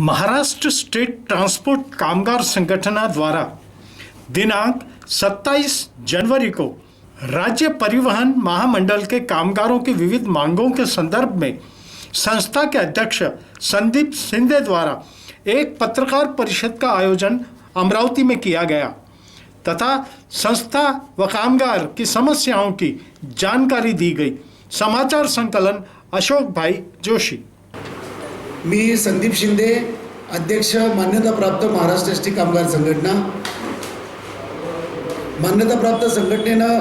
Maharashtra state transport कामगार संगठना द्वारा दिनांक 27 जनवरी को राज्य परिवहन महामंडल के कामगारों की विविध मांगों के संदर्भ में संस्था के अध्यक्ष संदीप सिंधे द्वारा एक पत्रकार परिषद का आयोजन अमरावती में किया गया तथा संस्था व कामगार की समस्याओं की जानकारी दी गई। समाचार संकलन अशोक भाई जोशी। मी संदीप शिंदे अध्यक्ष मान्यताप्राप्त महाराष्ट्र एस टी कामगार संघटना. मान्यताप्राप्त संघटनेनं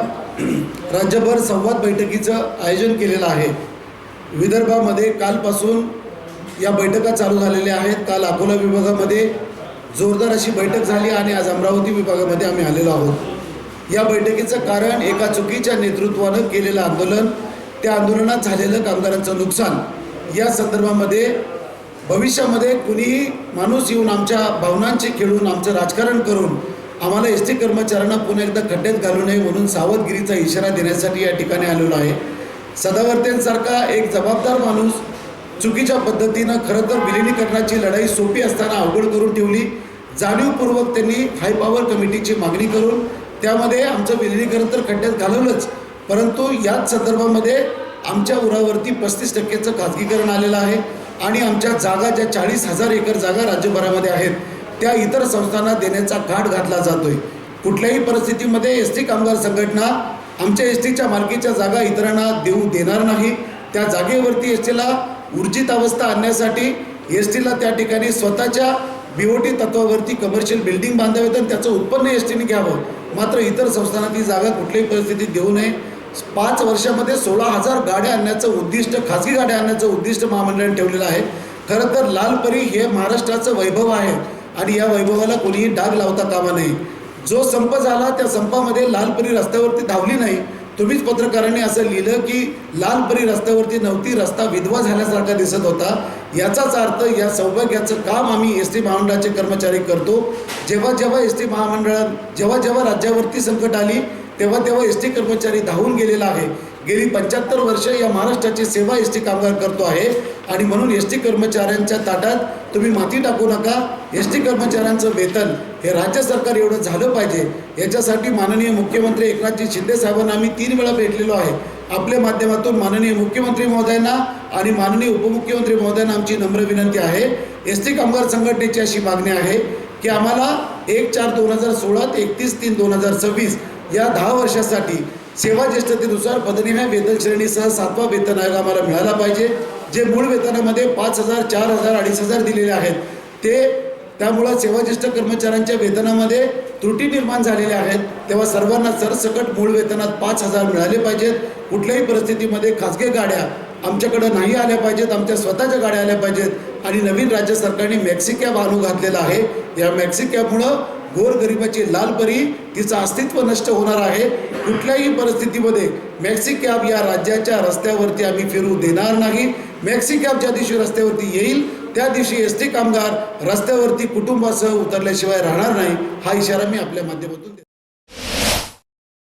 राज्यभर संवाद बैठकीचं आयोजन केलेलं आहे. विदर्भामध्ये कालपासून या बैठका चालू झालेल्या आहेत. काल अकोला विभागामध्ये जोरदार अशी बैठक झाली आणि आज अमरावती विभागामध्ये आम्ही आलेलो आहोत. या बैठकीचं कारण एका चुकीच्या नेतृत्वानं केलेलं आंदोलन त्या आंदोलनात झालेलं कामगारांचं नुकसान या संदर्भामध्ये भविष्यामध्ये कुणीही माणूस येऊन आमच्या भावनांचे खेळून आमचं राजकारण करून आम्हाला एस टी कर्मचाऱ्यांना पुन्हा एकदा खड्ड्यात घालू नये म्हणून सावधगिरीचा इशारा देण्यासाठी या ठिकाणी आलेलो आहे. सदावर्त्यांसारखा एक जबाबदार माणूस चुकीच्या पद्धतीनं खरं तर विलिनीकरणाची लढाई सोपी असताना अवघड करून ठेवली. जाणीवपूर्वक त्यांनी हाय पॉवर कमिटीची मागणी करून त्यामध्ये आमचं विलिनीकरण तर खड्ड्यात घालवलंच परंतु याच संदर्भामध्ये आमच्या उरावरती पस्तीस टक्क्याचं खाजगीकरण आलेलं आहे. आणि आमच्या जागा ज्या चाळीस हजार एकर जागा राज्यभरामध्ये आहेत त्या इतर संस्थांना देण्याचा घाट घातला जातोय. कुठल्याही परिस्थितीमध्ये एस टी कामगार संघटना आमच्या एस टीच्या मालकीच्या जागा इतरांना देऊ देणार नाही. त्या जागेवरती एस टीला ऊर्जित अवस्था आणण्यासाठी एस टीला त्या ठिकाणी स्वतःच्या बी ओ टी तत्वावरती कमर्शियल बिल्डिंग बांधावेत आणि त्याचं उत्पन्न एस टीने घ्यावं. मात्र इतर संस्थांना ती जागा कुठल्याही परिस्थितीत देऊ नये. पाच वर्षामध्ये सोळा हजार गाड्या आणण्याचं उद्दिष्ट खाजगी गाड्या आणण्याचं उद्दिष्ट महामंडळाने ठेवलेलं आहे. खरं तर लालपरी हे महाराष्ट्राचं वैभव आहे आणि या वैभवाला कोणीही डाग लावता कामा नये. जो संप झाला त्या संपामध्ये लालपरी रस्त्यावरती धावली नाही. तुम्हीच पत्रकारांनी असं लिहिलं की लालपरी रस्त्यावरती नव्हती रस्ता विधवा झाल्यासारखा दिसत होता. याचाच अर्थ या सौभाग्याचं काम आम्ही एस टी महामंडळाचे कर्मचारी करतो. जेव्हा जेव्हा एस टी महामंडळात जेव्हा जेव्हा राज्यावरती संकट आली तेव्हा तेव्हा एस टी कर्मचारी धावून गेलेला आहे. गेली पंच्याहत्तर वर्ष या महाराष्ट्राची सेवा एस टी कामगार करतो आहे. आणि म्हणून एस टी कर्मचाऱ्यांच्या ताटात तुम्ही माती टाकू नका. एस टी कर्मचाऱ्यांचं वेतन हे राज्य सरकार एवढं झालं पाहिजे. याच्यासाठी माननीय मुख्यमंत्री एकनाथजी शिंदे साहेबांना आम्ही तीन वेळा भेटलेलो आहे. आपल्या माध्यमातून माननीय मुख्यमंत्री महोदयांना आणि माननीय उपमुख्यमंत्री महोदयांना आमची नम्र विनंती आहे. एस टी कामगार संघटनेची अशी मागणी आहे. की आम्हाला एक चार दोन हजार सोळा ते एकतीस तीन दोन हजार सव्वीस या दहा वर्षासाठी सेवा ज्येष्ठतेनुसार पदनिहाय वेतन श्रेणीसह सातवा वेतन आयोग आम्हाला मिळाला पाहिजे. जे मूळ वेतनामध्ये पाच हजार चार हजार अडीच हजार दिलेले आहेत ते त्यामुळं सेवाज्येष्ठ कर्मचाऱ्यांच्या वेतनामध्ये त्रुटी निर्माण झालेल्या आहेत. तेव्हा सर्वांना सरसकट मूळ वेतनात पाच हजार मिळाले पाहिजेत. कुठल्याही परिस्थितीमध्ये खाजगी गाड्या आमच्याकडं नाही आल्या पाहिजेत आमच्या स्वतःच्या गाड्या आल्या पाहिजेत. आणि नवीन राज्य सरकारने मॅक्सी कॅब आणू घातलेला आहे. या मॅक्सी कॅबमुळं गोरगरिबाची लालपरी तिचं अस्तित्व नष्ट होणार आहे. कुठल्याही परिस्थितीमध्ये मॅक्सी कॅब या राज्याच्या रस्त्यावरती आम्ही फिरू देणार नाही. मॅक्सी कॅब ज्या दिवशी रस्त्यावरती येईल त्या दिवशी एस टी कामगार रस्त्यावरती कुटुंबासह उतरल्याशिवाय राहणार नाही. हा इशारा मी आपल्या माध्यमातून देतो.